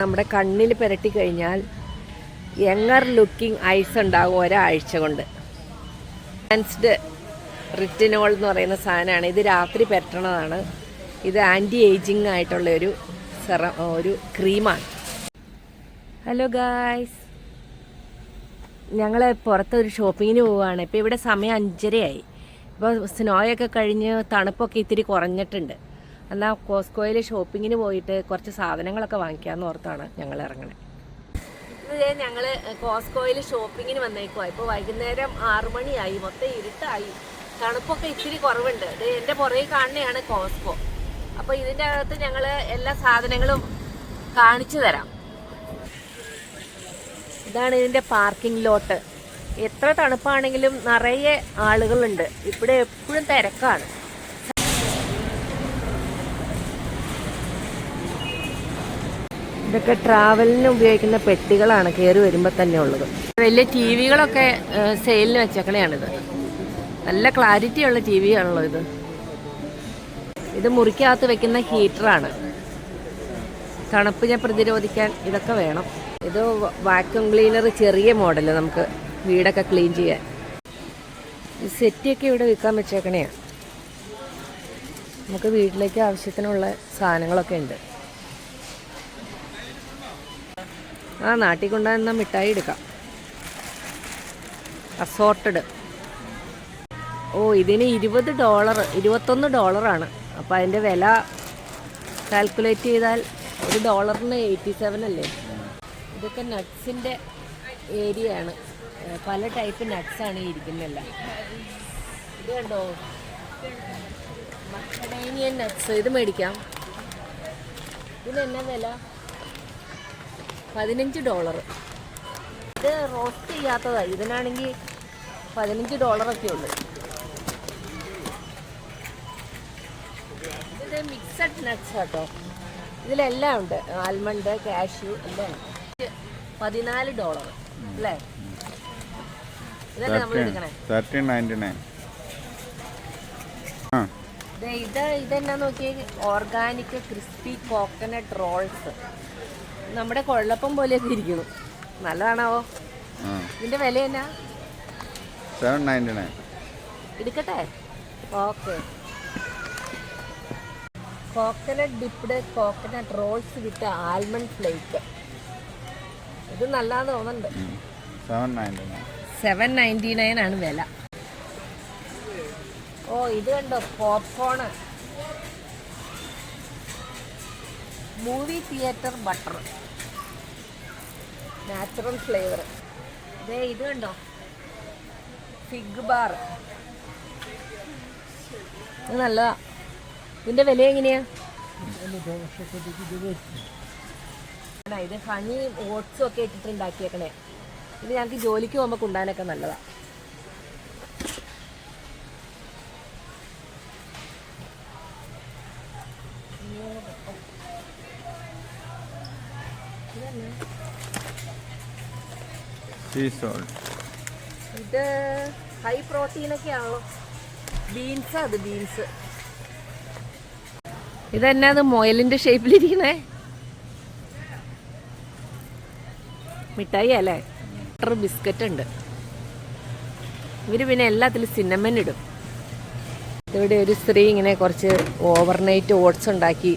നമ്മുടെ കണ്ണിൽ പുരട്ടി കഴിഞ്ഞാൽ യങ്ങർ ലുക്കിംഗ് ഐസ് ഉണ്ടാകും ഒരാഴ്ച കൊണ്ട്. അഡ്വാൻസ്ഡ് റിറ്റിനോൾ എന്ന് പറയുന്ന സാധനമാണ്. ഇത് രാത്രി പുരട്ടണതാണ്. ഇത് ആന്റി ഏജിങ് ആയിട്ടുള്ള ഒരു സെറ ഒരു ക്രീമാണ് ഹലോ ഗായ്സ് ഞങ്ങൾ പുറത്തൊരു ഷോപ്പിങ്ങിന് പോവുകയാണ്. ഇപ്പോൾ ഇവിടെ സമയം അഞ്ചരയായി. ഇപ്പോൾ സ്നോയൊക്കെ കഴിഞ്ഞ് തണുപ്പൊക്കെ ഇത്തിരി കുറഞ്ഞിട്ടുണ്ട്. എന്നാൽ കോസ്കോയിൽ ഷോപ്പിങ്ങിന് പോയിട്ട് കുറച്ച് സാധനങ്ങളൊക്കെ വാങ്ങിക്കാമെന്ന് ഓർത്താണ് ഞങ്ങൾ ഇറങ്ങണേ. ഇത് ഞങ്ങൾ കോസ്കോയിൽ ഷോപ്പിങ്ങിന് വന്നേക്കുവാ. ഇപ്പോൾ വൈകുന്നേരം ആറു മണിയായി മൊത്തം ഇരുട്ടായി. തണുപ്പൊക്കെ ഇച്ചിരി കുറവുണ്ട്. ഇത് എന്റെ പുറകെ കാണുന്നതാണ് കോസ്കോ അപ്പോൾ ഇതിന്റെ അകത്ത് ഞങ്ങൾ എല്ലാ സാധനങ്ങളും കാണിച്ചു തരാം. ഇതാണ് ഇതിന്റെ പാർക്കിംഗ് ലോട്ട് എത്ര തണുപ്പാണെങ്കിലും നിറയെ ആളുകളുണ്ട്. ഇവിടെ എപ്പോഴും തിരക്കാണ്. ഇതൊക്കെ ട്രാവലിന് ഉപയോഗിക്കുന്ന പെട്ടികളാണ് കയറി വരുമ്പോൾ തന്നെ ഉള്ളത്. വലിയ ടി വികളൊക്കെ സെയിലിന് വെച്ചേക്കണെയാണിത്. നല്ല ക്ലാരിറ്റി ഉള്ള ടി വി ആണല്ലോ ഇത്. ഇത് മുറിക്കകത്ത് വെക്കുന്ന ഹീറ്ററാണ്. തണുപ്പിനെ പ്രതിരോധിക്കാൻ ഇതൊക്കെ വേണം. ഇത് വാക്യൂം ക്ലീനർ ചെറിയ മോഡൽ നമുക്ക് വീടൊക്കെ ക്ലീൻ ചെയ്യാൻ. സെറ്റിയൊക്കെ ഇവിടെ വിൽക്കാൻ വെച്ചേക്കണേ നമുക്ക് വീട്ടിലേക്ക് ആവശ്യത്തിനുള്ള സാധനങ്ങളൊക്കെ ഉണ്ട്. ആ നാട്ടിൽ കൊണ്ടുവന്ന മിഠായി എടുക്കാം. അസോർട്ടഡ് ഓ ഇതിന് ഇരുപത് ഡോളർ ഇരുപത്തൊന്ന് ഡോളറാണ് അപ്പോൾ അതിന്റെ വില കാൽക്കുലേറ്റ് ചെയ്താൽ ഒരു ഡോളറിന് എയ്റ്റി സെവൻ അല്ലേ? ഇതൊക്കെ നട്ട്സിന്റെ ഏരിയ ആണ്. പല ടൈപ്പ് നട്ട്സ് ആണ് ഈ ഇരിക്കുന്നില്ല ഇത് കണ്ടോ? മക്കഡേനിയൻ നട്ട്സ് ഇത് മേടിക്കാം. ഇതിന് എന്നാ വില? പതിനഞ്ച് ഡോളർ. ഇത് റോസ്റ്റ് ചെയ്യാത്തതാണ് ഇതിനാണെങ്കിൽ പതിനഞ്ച് ഡോളറൊക്കെ ഉള്ളു. ഇത് മിക്സഡ് നട്ട്സ് കേട്ടോ ഇതിലെല്ലാം ഉണ്ട്. ആൽമണ്ട് കാഷ്യൂ എല്ലാം ഉണ്ട്. പതിനാല് ഡോളർ. അല്ലേ? ഇതല്ലേ നമ്മൾ എടുക്കണേ. തേർട്ടീൻ നയന്റി നയൻ ഇത് ഇതെന്നാ നോക്കിയേ? ഓർഗാനിക് ക്രിസ്പി കോക്കനട്ട് റോൾസ് നമ്മുടെ കൊഴലപ്പം പോലെയൊക്കെ ഇരിക്കുന്നു. നല്ലതാണാവോ? ഇതിന്റെ വില എന്നാ? സെവൻ നയന്റി നയൻ എടുക്കട്ടെ? Okay coconut dipped coconut rolls with almond flake ഇത് നല്ലതാന്ന് തോന്നുന്നുണ്ട്. സെവൻ നയന്റി നയൻ ആണ് വില. ഓ ഇത് കണ്ടോ? Popcorn movie theatre butter natural flavour ദേ ഇത് കണ്ടോ? ഫിഗ് ബാർ ഇത് നല്ലതാ. ഇതിന്റെ വില എങ്ങനെയാ? ഇത് ഹണി ഓട്സും ഒക്കെ ഇട്ടിട്ട് ഉണ്ടാക്കിയേക്കണേ. ഇത് ഞങ്ങൾക്ക് ജോലിക്ക് പോകുമ്പോൾ കൊണ്ടാനൊക്കെ നല്ലതാ. സീ സോൾട്ട് ഇത് ഹൈ പ്രോട്ടീൻ ഒക്കെ ആണല്ലോ ബീൻസ് അത് ബീൻസ് ഇതെന്നാ അത് മുയലിന്റെ ഷേപ്പിലിരിക്കണേ മിഠായി അല്ലേ ബട്ടർ ബിസ്ക്കറ്റ് ഉണ്ട്. ഇവർ പിന്നെ എല്ലാത്തിലും സിന്നമൻ ഇടും. ഇവിടെ ഒരു സ്ത്രീ ഇങ്ങനെ കുറച്ച് ഓവർനൈറ്റ് ഓട്സ് ഉണ്ടാക്കി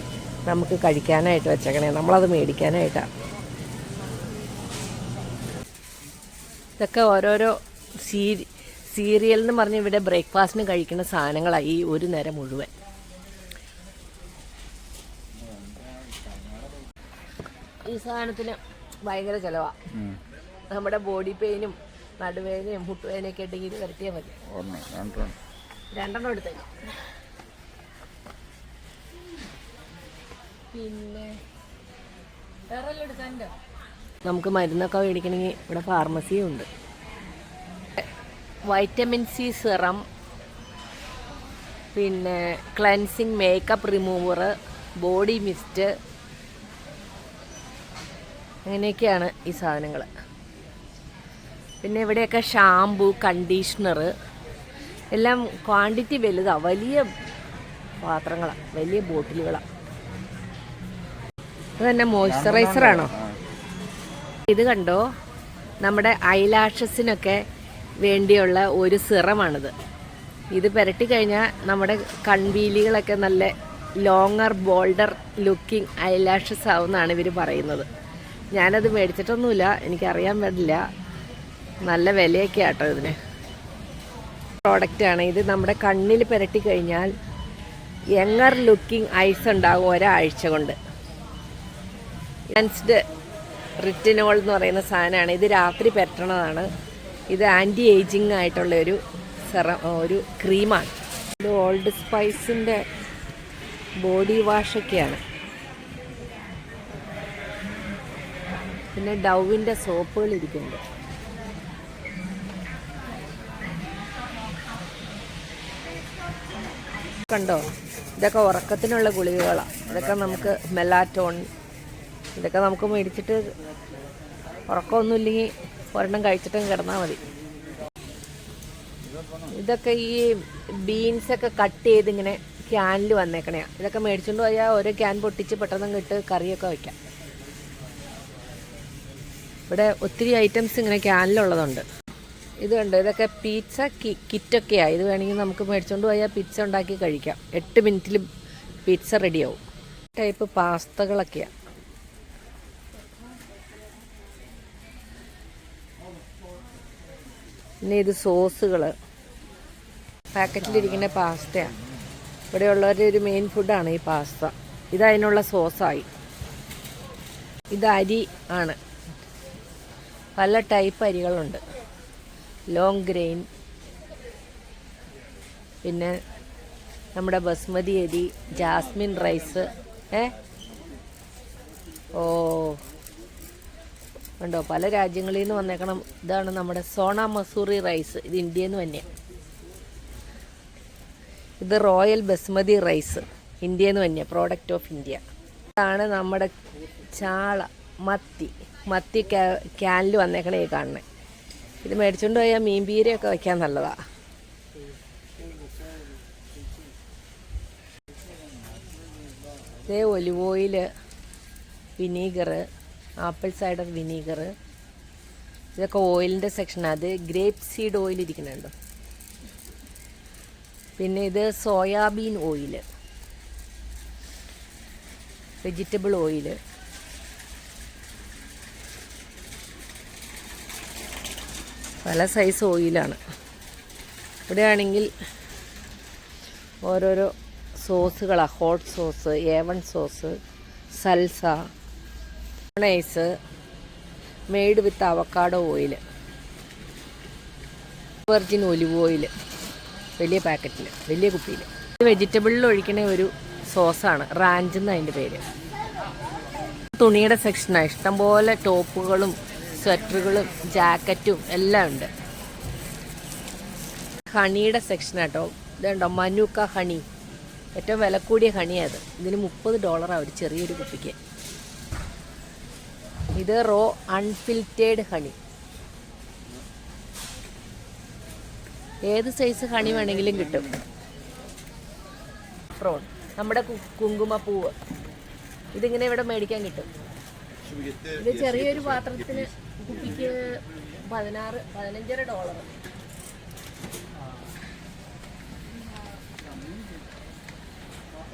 നമുക്ക് കഴിക്കാനായിട്ട് വെച്ചേക്കണേ. നമ്മളത് മേടിക്കാനായിട്ടാണ് ഇതൊക്കെ ഓരോരോ സീരി സീരിയൽ എന്ന് പറഞ്ഞ് ഇവിടെ ബ്രേക്ക്ഫാസ്റ്റിന് കഴിക്കുന്ന സാധനങ്ങളാണ് ഈ ഒരു നേരം മുഴുവൻ. ഈ സാധനത്തിന് ഭയങ്കര ചിലവാണ് നമ്മുടെ ബോഡി പെയിനും നടുവേദനയും മുട്ടുവേദനയൊക്കെ ഉണ്ടെങ്കിൽ ഇത് വരട്ടിയാൽ മതി. രണ്ടെണ്ണം. എടുത്തേക്കാം. പിന്നെ വേറെ എടുക്കാൻ എടുക്കാനുണ്ടോ? നമുക്ക് മരുന്നൊക്കെ മേടിക്കണമെങ്കിൽ ഇവിടെ ഫാർമസിയും ഉണ്ട്. വൈറ്റമിൻ സി സിറം പിന്നെ cleansing makeup remover body mist അങ്ങനെയൊക്കെയാണ് ഈ സാധനങ്ങൾ പിന്നെ ഇവിടെയൊക്കെ ഷാംപൂ കണ്ടീഷണർ എല്ലാം ക്വാണ്ടിറ്റി വലുതാണ് വലിയ പാത്രങ്ങളാണ് വലിയ ബോട്ടിലുകളാണ് അത് തന്നെ ആ ഇത് കണ്ടോ? നമ്മുടെ ഐലാഷസിനൊക്കെ വേണ്ടിയുള്ള ഒരു സിറമാണിത്. ഇത് പുരട്ടി കഴിഞ്ഞാൽ നമ്മുടെ കൺവീലികളൊക്കെ നല്ല ലോങ്ങർ ബോൾഡർ ലുക്കിംഗ് ഐലാഷസ് ആവുമെന്നാണ് ഇവർ പറയുന്നത്. ഞാനത് മേടിച്ചിട്ടൊന്നുമില്ല എനിക്കറിയാൻ പാടില്ല. നല്ല വിലയൊക്കെ ആട്ടോ ഇതിന് പ്രോഡക്റ്റാണ് ഇത് നമ്മുടെ കണ്ണിൽ പുരട്ടി കഴിഞ്ഞാൽ യങ്ങർ ലുക്കിംഗ് ഐസ് ഉണ്ടാകും ഒരാഴ്ച കൊണ്ട്. റിറ്റിനോൾ എന്ന് പറയുന്ന സാധനമാണ്. ഇത് രാത്രി പരട്ടണതാണ്. ഇത് ആന്റി ഏജിങ് ആയിട്ടുള്ള ഒരു സെറ ഒരു ക്രീമാണ് ഇത് ഓൾഡ് സ്പൈസിന്റെ ബോഡി വാഷൊക്കെയാണ് പിന്നെ ഡൗവിന്റെ സോപ്പുകൾ ഇരിക്കുന്നുണ്ട്. കണ്ടോ? ഇതൊക്കെ ഉറക്കത്തിനുള്ള ഗുളികകളാണ് ഇതൊക്കെ നമുക്ക് മെലാറ്റോൺ ഇതൊക്കെ നമുക്ക് മേടിച്ചിട്ട് ഉറക്കമൊന്നുമില്ലെങ്കിൽ ഒരെണ്ണം കഴിച്ചിട്ടും കിടന്നാൽ മതി. ഇതൊക്കെ ഈ ബീൻസൊക്കെ കട്ട് ചെയ്ത് ഇങ്ങനെ ക്യാനിൽ വന്നേക്കണയാ ഇതൊക്കെ മേടിച്ചുകൊണ്ട് പോയാൽ ഓരോ ക്യാൻ പൊട്ടിച്ച് പെട്ടെന്ന് ഇട്ട് കറിയൊക്കെ വയ്ക്കാം ഇവിടെ ഒത്തിരി ഐറ്റംസ് ഇങ്ങനെ ക്യാനിലുള്ളതുണ്ട് ഇത് കണ്ടോ? ഇതൊക്കെ പിസ്സ കി കിറ്റൊക്കെയാണ് ഇത് വേണമെങ്കിൽ നമുക്ക് മേടിച്ചുകൊണ്ട് പോയാൽ പിസ്സ ഉണ്ടാക്കി കഴിക്കാം. എട്ട് മിനിറ്റിൽ പിസ്സ റെഡിയാവും ടൈപ്പ് പാസ്തകളൊക്കെയാണ് പിന്നെ ഇത് സോസുകൾ പാക്കറ്റിലിരിക്കുന്ന പാസ്തയാണ് ഇവിടെയുള്ളവരുടെ ഒരു മെയിൻ ഫുഡാണ് ഈ പാസ്ത. ഇത് അതിനുള്ള സോസായി. ഇത് അരി ആണ്. പല ടൈപ്പ് അരികളുണ്ട്. ലോങ് ഗ്രെയിൻ പിന്നെ നമ്മുടെ ബസ്മതി അരി ജാസ്മിൻ റൈസ് ഏ? ഓ. ഉണ്ടോ പല രാജ്യങ്ങളിൽ നിന്ന് വന്നേക്കണം. ഇതാണ് നമ്മുടെ സോണ മസൂറി റൈസ്. ഇത് ഇന്ത്യയിൽ നിന്ന് തന്നെയാണ് ഇത് റോയൽ ബസ്മതി റൈസ്. ഇന്ത്യയിൽ നിന്ന് തന്നെയാണ് പ്രോഡക്റ്റ് ഓഫ് ഇന്ത്യ ഇതാണ് നമ്മുടെ ചാള മത്തി. മത്തി ക്യാനിൽ വന്നേക്കണേ ഈ കാണണേ ഇത് മേടിച്ചുകൊണ്ട് പോയാൽ മീൻ പീരയൊക്കെ വയ്ക്കാൻ നല്ലതാ. ഇതേ olive oil vinegar apple cider vinegar. ഇതൊക്കെ ഓയിലിന്റെ സെക്ഷനാണ് അത് ഗ്രേപ്പ് സീഡ് ഓയിൽ ഇരിക്കുന്നുണ്ട്. പിന്നെ ഇത് സോയാബീൻ ഓയിൽ വെജിറ്റബിൾ ഓയിൽ പല സൈസ് ഓയിലാണ്. ഇവിടെയാണെങ്കിൽ ഓരോരോ സോസുകളാണ് hot sauce A one sauce salsa mayonnaise made with avocado oil virgin olive oil വലിയ പാക്കറ്റിൽ വലിയ കുപ്പിയിൽ. വെജിറ്റബിളിൽ ഒഴിക്കണ ഒരു സോസാണ് റാഞ്ച് എന്ന് അതിന്റെ പേര്. തുണിയുടെ സെക്ഷനാണ് ഇഷ്ടംപോലെ ടോപ്പുകളും സ്വെറ്ററുകളും ജാക്കറ്റും എല്ലാം ഉണ്ട്. ഹണിയുടെ സെക്ഷനാട്ടോ ഇതുണ്ടോ മനുക്ക ഹണി? ഏറ്റവും വില കൂടിയ ഹണിയാണ് അത് ഇതിന് മുപ്പത് ഡോളറാണ് ഒരു ചെറിയൊരു കുപ്പിക്ക്. ഇത് റോ അൺഫിൽറ്റേഡ് ഹണി. ഏത് സൈസ് ഹണി വേണമെങ്കിലും കിട്ടും. ഫ്രോൺ നമ്മുടെ കുങ്കുമപ്പൂവ് ഇതിങ്ങനെ ഇവിടെ മേടിക്കാൻ കിട്ടും. ഇത് ചെറിയൊരു പാത്രത്തിന് കുപ്പിക്ക് പതിനാറ് പതിനഞ്ചര ഡോളർ.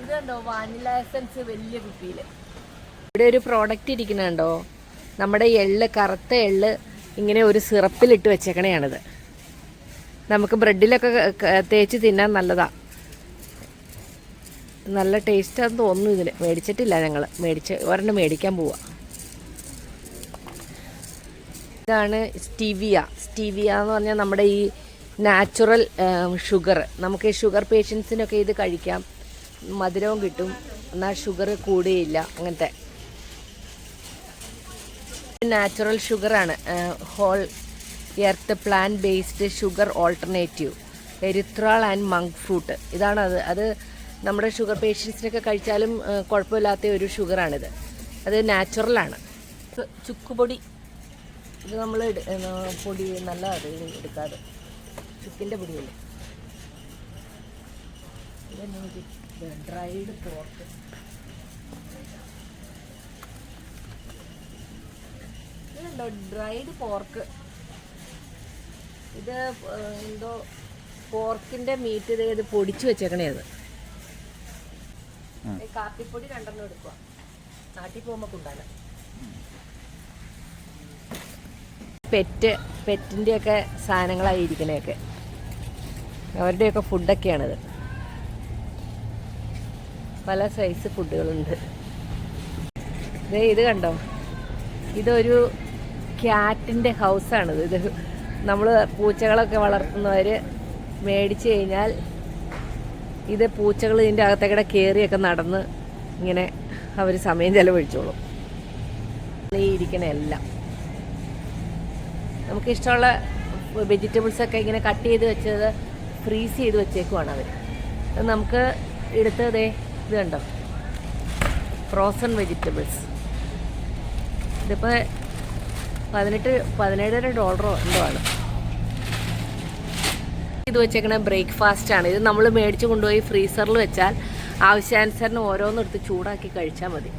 ഇത് കണ്ടോ വാനില എസൻസ് വലിയ കുപ്പിയിൽ ഇവിടെ ഒരു പ്രോഡക്റ്റ് ഇരിക്കുന്നുണ്ടോ? നമ്മുടെ എള്ള് കറുത്ത എള്ള് ഇങ്ങനെ ഒരു സിറപ്പിലിട്ട് വെച്ചേക്കണയാണിത്. നമുക്ക് ബ്രെഡിലൊക്കെ തേച്ച് തിന്നാൻ നല്ലതാണ് നല്ല ടേസ്റ്റാന്ന് തോന്നുന്നു ഇതിന്. മേടിച്ചിട്ടില്ല ഞങ്ങൾ മേടിച്ച് ഒരെണ്ണം മേടിക്കാൻ പോവുക ഇതാണ് സ്റ്റീവിയ. സ്റ്റീവിയ എന്ന് പറഞ്ഞാൽ നമ്മുടെ ഈ നാച്ചുറൽ ഷുഗർ നമുക്ക് ഈ ഷുഗർ പേഷ്യൻസിനൊക്കെ ഇത് കഴിക്കാം. മധുരവും കിട്ടും. എന്നാൽ ഷുഗർ കൂടുകയില്ല അങ്ങനത്തെ. Natural ഷുഗറാണ് whole earth plant based sugar alternative erythritol and monk fruit ഇതാണ് അത്. അത് നമ്മുടെ ഷുഗർ പേഷ്യൻസിനൊക്കെ കഴിച്ചാലും കുഴപ്പമില്ലാത്ത ഒരു ഷുഗറാണിത് അത് നാച്ചുറലാണ് ചുക്കുപൊടി. ഇത് നമ്മൾ പൊടി നല്ല എടുക്കാതെ. ചുക്കിന്റെ പൊടിയല്ലേ? ഡ്രൈഡ് പോർക്ക് കണ്ടോ ഡ്രൈഡ് പോർക്ക് ഇത് എന്തോ പോർക്കിന്റെ മീറ്റ് ഇത് ഇത് പൊടിച്ചു വെച്ചേക്കണേ അത്. കാപ്പിപ്പൊടി രണ്ടെണ്ണം എടുക്കുക നാട്ടിൽ പോകുമ്പോൾ കൊണ്ടാണ് പെറ്റ് പെറ്റിന്റെയൊക്കെ സാധനങ്ങളായി ഇരിക്കണേയൊക്കെ. അവരുടെയൊക്കെ ഫുഡൊക്കെയാണിത് പല സൈസ് ഫുഡുകളുണ്ട് ഇത് കണ്ടോ? ഇതൊരു ക്യാറ്റിന്റെ ഹൗസാണിത് ഇത്. നമ്മൾ പൂച്ചകളൊക്കെ വളർത്തുന്നവർ മേടിച്ച് കഴിഞ്ഞാൽ ഇത് പൂച്ചകൾ ഇതിന്റെ അകത്തേക്കിടെ കയറിയൊക്കെ നടന്ന് ഇങ്ങനെ അവർ സമയം ചെലവഴിച്ചോളും. ഈ ഇരിക്കണ എല്ലാം. നമുക്ക് ഇഷ്ടമുള്ള വെജിറ്റബിൾസ് ഒക്കെ ഇങ്ങനെ കട്ട് ചെയ്ത് വെച്ചത് ഫ്രീസ് ചെയ്ത് വെച്ചേക്കുവാണ് അവർ അത് നമുക്ക് എടുത്ത് ദേ ഇത് കണ്ടോ? Frozen vegetables. ഇതിപ്പോൾ പതിനെട്ട് പതിനേഴര ഡോളറോ എന്തോ ആണ് ഇത് വെച്ചേക്കണ ബ്രേക്ക്ഫാസ്റ്റ് ആണ്. ഇത് നമ്മൾ മേടിച്ച് കൊണ്ടുപോയി ഫ്രീസറിൽ വെച്ചാൽ ആവശ്യാനുസരണം ഓരോന്നെടുത്ത് ചൂടാക്കി കഴിച്ചാൽ മതി.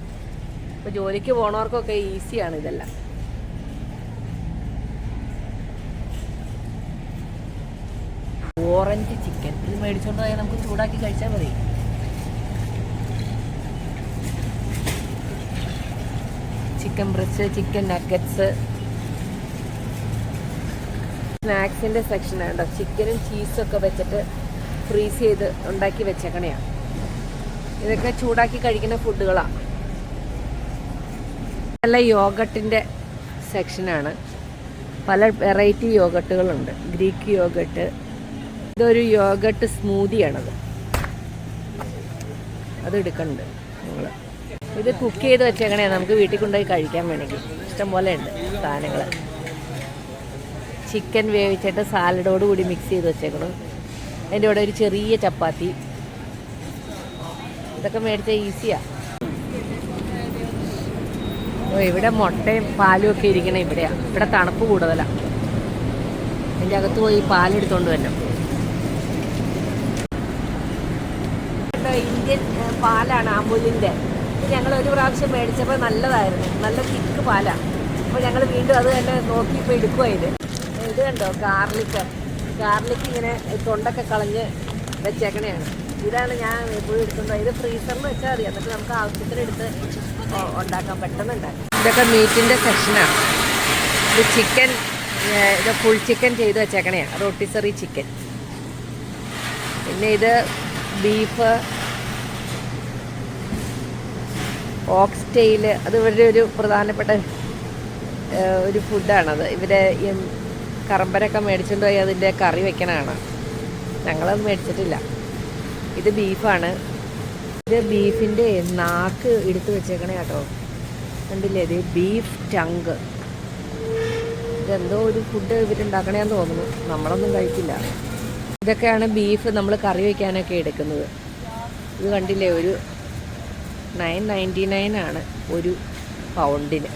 ഇപ്പോൾ ജോലിക്ക് പോണവർക്കൊക്കെ ഈസിയാണ് ഇതെല്ലാം. ഓറഞ്ച് ചിക്കൻ ഇത് മേടിച്ചോണ്ട് പോയാൽ നമുക്ക് ചൂടാക്കി കഴിച്ചാൽ മതി. ചിക്കൻ ബ്രസ്റ്റ് ചിക്കൻ നഗറ്റ്സ് സ്നാക്സിന്റെ സെക്ഷൻ ഉണ്ടോ ചിക്കനും ഒക്കെ വെച്ചിട്ട് ഫ്രീസ് ചെയ്ത് ഉണ്ടാക്കി വെച്ചേക്കണയാണ് ഇതൊക്കെ ചൂടാക്കി കഴിക്കുന്ന ഫുഡുകളാണ് നല്ല യോഗട്ടിന്റെ സെക്ഷനാണ് പല വെറൈറ്റി യോഗട്ടുകളുണ്ട്. Greek yogurt. ഇതൊരു യോഗട്ട് സ്മൂതിയാണത് അത് എടുക്കണ്ട് നിങ്ങൾ ഇത് കുക്ക് ചെയ്ത് വെച്ചേക്കണേ നമുക്ക് വീട്ടിൽ കൊണ്ടുപോയി കഴിക്കാൻ വേണമെങ്കിൽ. ഇഷ്ടംപോലെ ഉണ്ട് സാധനങ്ങൾ ചിക്കൻ വേവിച്ചിട്ട് സാലഡോട് കൂടി മിക്സ് ചെയ്ത് വെച്ചേക്കണം. അതിന്റെ കൂടെ ഒരു ചെറിയ ചപ്പാത്തി. ഇതൊക്കെ മേടിച്ചാൽ ഈസിയാണ് ഓ ഇവിടെ മുട്ടയും പാലും ഒക്കെ ഇരിക്കണേ ഇവിടെയാണ് ഇവിടെ തണുപ്പ് കൂടുതലാണ് അതിന്റെ അകത്ത് പോയി പാലെടുത്തോണ്ട് വരണം. ഇന്ത്യൻ പാലാണ് അമുലിന്റെ ഞങ്ങൾ ഒരു പ്രാവശ്യം മേടിച്ചപ്പോൾ നല്ലതായിരുന്നു. നല്ല തിക്ക് പാലാണ് അപ്പോൾ ഞങ്ങൾ വീണ്ടും അത് തന്നെ നോക്കി ഇപ്പോൾ എടുക്കുക ഇത് കണ്ടോ? ഗാർലിക്ക് ഗാർലിക്ക് ഇങ്ങനെ തൊണ്ടൊക്കെ കളഞ്ഞ് വെച്ചേക്കണയാണ്. ഇതാണ് ഞാൻ എപ്പോഴും എടുക്കുന്നത്. ഇത് ഫ്രീസറിൽ വെച്ചാൽ മതി. എന്നിട്ട് നമുക്ക് ആവശ്യത്തിന് എടുത്ത് ഒ- ഉണ്ടാക്കാം. പെട്ടെന്ന് ഉണ്ടാക്കാം. ഇതൊക്കെ മീറ്റിന്റെ സെക്ഷനാണ് ഇത് ചിക്കൻ ഇത് ഫുൾ ചിക്കൻ ചെയ്ത് വെച്ചേക്കണയാണ്. റോട്ടിസറി ചിക്കൻ പിന്നെ ഇത് ബീഫ് ഓക്സ് ടെയിൽ അത് ഇവരുടെ ഒരു പ്രധാനപ്പെട്ട ഒരു ഫുഡാണത് ഇവരെ കറമ്പരൊക്കെ മേടിച്ചുകൊണ്ട് പോയി അതിന്റെ കറി വെക്കണതാണ്. ഞങ്ങളത് മേടിച്ചിട്ടില്ല. ഇത് ബീഫാണ്. ഇത് ബീഫിന്റെ നാക്ക് എടുത്ത് വെച്ചേക്കണേ കേട്ടോ. കണ്ടില്ലേ? ഇത് ബീഫ് ടങ്ക് ഇതെന്തോ ഒരു ഫുഡ് ഇവരുണ്ടാക്കണേന്ന് തോന്നുന്നു. നമ്മളൊന്നും കഴിക്കില്ല ഇതൊക്കെയാണ് ബീഫ് നമ്മൾ കറി വയ്ക്കാനൊക്കെ എടുക്കുന്നത്. ഇത് കണ്ടില്ലേ? ഒരു നയൻ നയന്റി നയൻ ആണ് ഒരു പൗണ്ടിന്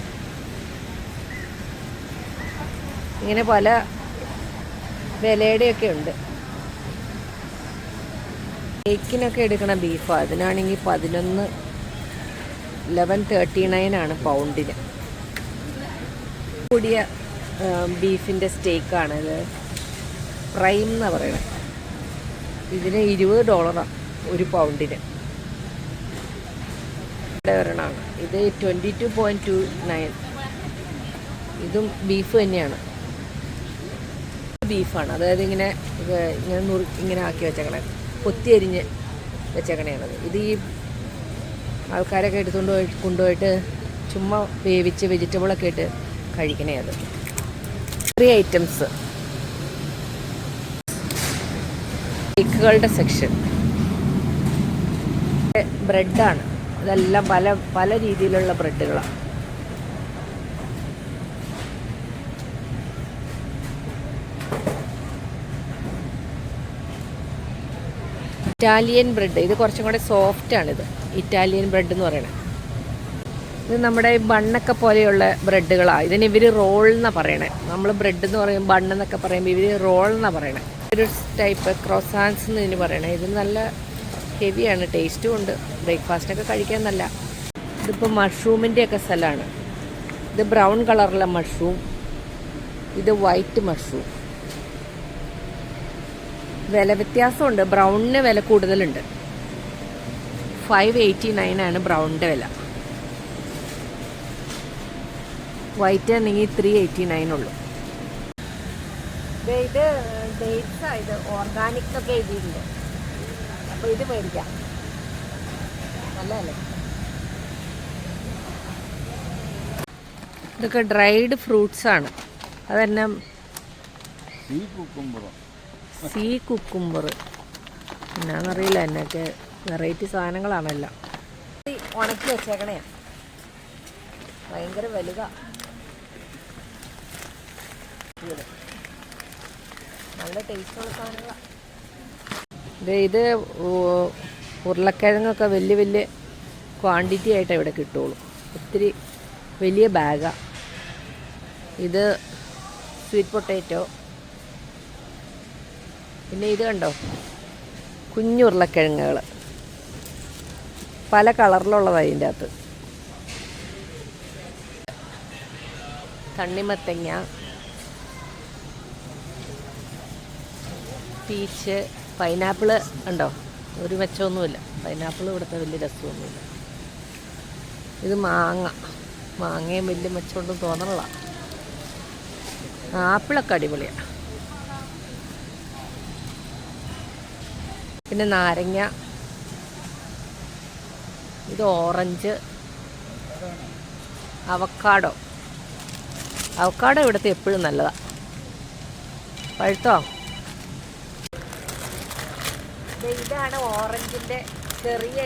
ഇങ്ങനെ പല വിലയുടെയൊക്കെ ഉണ്ട്. കേക്കിനൊക്കെ എടുക്കണ ബീഫ് അതിനാണെങ്കിൽ പതിനൊന്ന് ലെവൻ തേർട്ടി നയൻ ആണ് പൗണ്ടിന് കൂടിയ ബീഫിന്റെ സ്റ്റേക്കാണത് പ്രൈം എന്ന് പറയുന്നത് ഇതിന് ഇരുപത് ഡോളറാണ് ഒരു പൗണ്ടിന് ഒരെണ്ണമാണ് ഇത് twenty two point two nine ഇതും ബീഫ് തന്നെയാണ്. ബീഫാണ്. അതായത് ഇങ്ങനെ ഇങ്ങനെ നുറു ഇങ്ങനെ ആക്കി വെച്ചേക്കണേ. കൊത്തി അരിഞ്ഞ് വെച്ചേക്കണേണത് ഇത് ഈ ആൾക്കാരൊക്കെ എടുത്തുകൊണ്ട് പോയി കൊണ്ടുപോയിട്ട് ചുമ്മാ വേവിച്ച് വെജിറ്റബിളൊക്കെ ഇട്ട് കഴിക്കണേ അത്. ചെറിയ ഐറ്റംസ് കേക്കുകളുടെ സെക്ഷൻ ബ്രെഡാണ് ഇതെല്ലാം പല പല രീതിയിലുള്ള ബ്രെഡുകളാണ് ഇറ്റാലിയൻ ബ്രെഡ് ഇത് കുറച്ചും കൂടെ സോഫ്റ്റ് ആണിത്. ഇറ്റാലിയൻ ബ്രെഡ് എന്ന് പറയുന്നത് ഇത് നമ്മുടെ ബണ്ണൊക്കെ പോലെയുള്ള ബ്രെഡുകളാണ് ഇതിന് ഇവർ റോൾ എന്നാണ് പറയണേ. നമ്മൾ ബ്രെഡ് എന്ന് പറയും ബണ്ണെന്നൊക്കെ പറയുമ്പോൾ ഇവർ റോൾ എന്നാണ് പറയണേ. ഒരു ടൈപ്പ് ക്രോസാൻസ് എന്ന് ഇതിന് പറയണേ. ഇത് നല്ല ഹെവിയാണ് ടേസ്റ്റും ഉണ്ട്. ബ്രേക്ക്ഫാസ്റ്റിനൊക്കെ കഴിക്കാൻ നല്ല. ഇതിപ്പോൾ മഷ്റൂമിന്റെയൊക്കെ സ്ഥലമാണ് ഇത് ബ്രൗൺ കളറിലെ മഷ്റൂം ഇത് വൈറ്റ് മഷ്റൂം വില വ്യത്യാസമുണ്ട്. ബ്രൗണിന് വില കൂടുതലുണ്ട്. ഫൈവ് എയ്റ്റി നയൻ ആണ് ബ്രൗണിന്റെ വില. വൈറ്റ് ആണെങ്കിൽ ത്രീ എയ്റ്റി നയൻ ഉള്ളൂ ഇത് ഡേറ്റ്സ് ഇത് ഓർഗാനിക് ഒക്കെ എഴുതിയിട്ടുണ്ട്. അപ്പോൾ ഇത് മേടിക്കാം. നല്ലതല്ലേ? ഇതൊക്കെ ഡ്രൈഡ് ഫ്രൂട്ട്സ് ആണ്. അതെന്നെ? സീ സീ കുക്കുംബർ എന്നാന്നറിയില്ല എന്നൊക്കെ വെറൈറ്റി സാധനങ്ങളാണെല്ലാം ഉണക്കി വെച്ചേക്കണേ. ഭയങ്കര വലുതാ. നല്ല ടേസ്റ്റുള്ള സാധനങ്ങളാണ് ഇത് ഉരുളക്കിഴങ്ങൊക്കെ വലിയ വലിയ ക്വാണ്ടിറ്റി ആയിട്ട് ഇവിടെ കിട്ടുള്ളൂ. ഒത്തിരി വലിയ ബാഗാണ് ഇത് സ്വീറ്റ് പൊട്ടാറ്റോ പിന്നെ ഇത് കണ്ടോ? കുഞ്ഞുരുളക്കിഴങ്ങുകൾ പല കളറിലുള്ളതാണ് അതിന്റെ അകത്ത്. തണ്ണിമത്തങ്ങ പീച്ച് പൈനാപ്പിൾ ഉണ്ടോ ഒരു മെച്ചമൊന്നുമില്ല. പൈനാപ്പിൾ ഇവിടുത്തെ വലിയ രസമൊന്നുമില്ല. ഇത് മാങ്ങ. മാങ്ങയും വലിയ മെച്ചമുണ്ടെന്ന് തോന്നണില്ല ആപ്പിളൊക്കെ അടിപൊളിയാണ് പിന്നെ നാരങ്ങ. ഇത് ഓറഞ്ച്. അവക്കാടോ. അവക്കാടോ ഇവിടുത്തെ എപ്പോഴും നല്ലതാ. പഴുത്തോ? ഇതാണ് ഓറഞ്ചിന്റെ ചെറിയ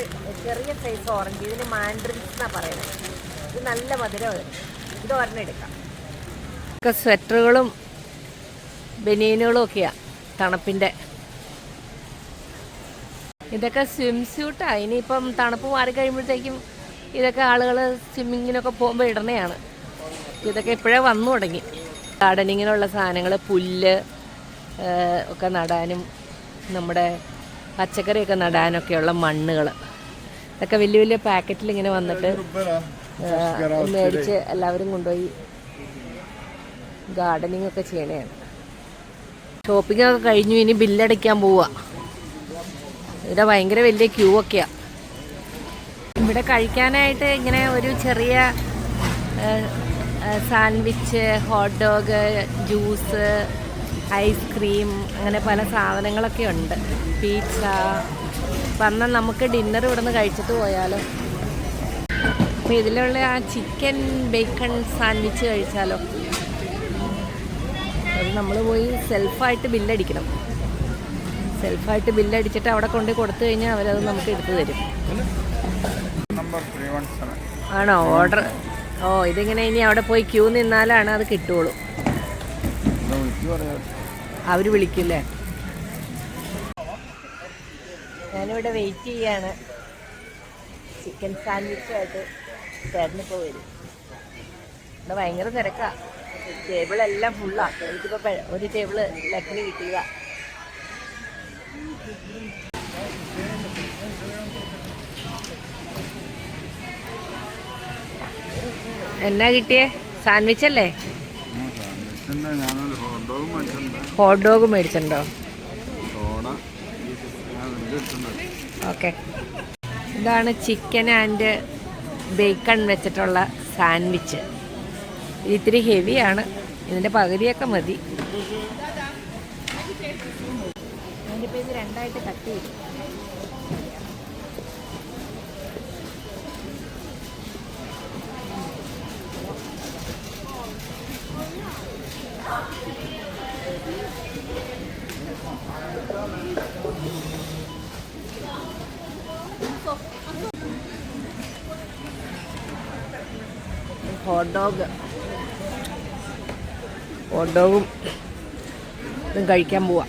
ചെറിയ സൈസ് ഓറഞ്ച്. ഇതിന് മാൻഡ്രിൻസ് എന്നാണ് പറയുന്നത് ഇത് നല്ല മധുരം ഇത് ഒരെണ്ണം എടുക്കാം. ഒക്കെ സ്വെറ്ററുകളും ബനിയനുകളും ഒക്കെയാണ് തണുപ്പിന്റെ ഇതൊക്കെ സ്വിം സ്യൂട്ടാണ് ഇനിയിപ്പം തണുപ്പ് മാറി കഴിയുമ്പോഴത്തേക്കും ഇതൊക്കെ ആളുകൾ സ്വിമ്മിങ്ങിനൊക്കെ പോകുമ്പോൾ ഇടണയാണ്. ഇതൊക്കെ ഇപ്പോഴേ വന്നു തുടങ്ങി. ഗാർഡനിങ്ങിനുള്ള സാധനങ്ങൾ പുല്ല് ഒക്കെ നടാനും നമ്മുടെ പച്ചക്കറിയൊക്കെ നടാനൊക്കെയുള്ള മണ്ണുകൾ ഇതൊക്കെ വലിയ വലിയ പാക്കറ്റിൽ ഇങ്ങനെ വന്നിട്ട് മേടിച്ച് എല്ലാവരും കൊണ്ടുപോയി ഗാർഡനിങ് ഒക്കെ ചെയ്യണേ ഷോപ്പിംഗ് ഒക്കെ കഴിഞ്ഞു ഇനി ബില്ലടിക്കാൻ പോവുക ഇവിടെ ഭയങ്കര വലിയ ക്യൂ ഒക്കെയാ. ഇവിടെ കഴിക്കാനായിട്ട് ഇങ്ങനെ ഒരു ചെറിയ sandwich hot dog juice ice cream അങ്ങനെ പല സാധനങ്ങളൊക്കെ ഉണ്ട്. പീച്ച വന്ന നമുക്ക് ഡിന്നർ ഇവിടെ നിന്ന് കഴിച്ചിട്ട് പോയാലോ. അപ്പോൾ ഇതിലുള്ള ആ ചിക്കൻ ബേക്കൺ സാൻഡ്വിച്ച് കഴിച്ചാലോ. അത് നമ്മൾ പോയി സെൽഫായിട്ട് ബില്ലടിക്കണം സെൽഫായിട്ട് ബില്ലടിച്ചിട്ട് അവിടെ കൊണ്ട് കൊടുത്തു കഴിഞ്ഞാൽ അവരത് നമുക്ക് എടുത്തു തരും. ആണോ? ഓർഡർ. ഓ ഇതിങ്ങനെ ഇനി അവിടെ പോയി ക്യൂ നിന്നാലാണ് അത് കിട്ടുള്ളൂ. അവർ വിളിക്കില്ലേ? ഞാനിവിടെ വെയിറ്റ് ചെയ്യാണ്. ചിക്കൻ സാൻഡ്വിച്ചായിട്ട് ചേട്ടനിപ്പോൾ വരും ഇവിടെ ഭയങ്കര തിരക്കാ. ടേബിളെല്ലാം ഫുള്ളാ എനിക്കിപ്പോൾ ഒരു ടേബിൾ ലക്കിന് കിട്ടിയതാ. എന്നാ കിട്ടിയേ? സാൻഡ്വിച്ച് അല്ലേ? ഹോട്ട് ഡോഗ് മേടിച്ചിട്ടുണ്ട്? ഓക്കെ ഇതാണ് ചിക്കൻ ആൻഡ് ബേക്കൺ വെച്ചിട്ടുള്ള സാൻഡ്വിച്ച് ഇത് ഇത്തിരി ഹെവിയാണ് ഇതിന്റെ പകുതിയൊക്കെ മതി. ഞാനിപ്പോൾ ഇത് രണ്ടായിട്ട് കട്ട് ചെയ്തു ഹോട്ട് ഡോഗ് ഹോട്ട് ഡോഗും കഴിക്കാൻ പോവാം.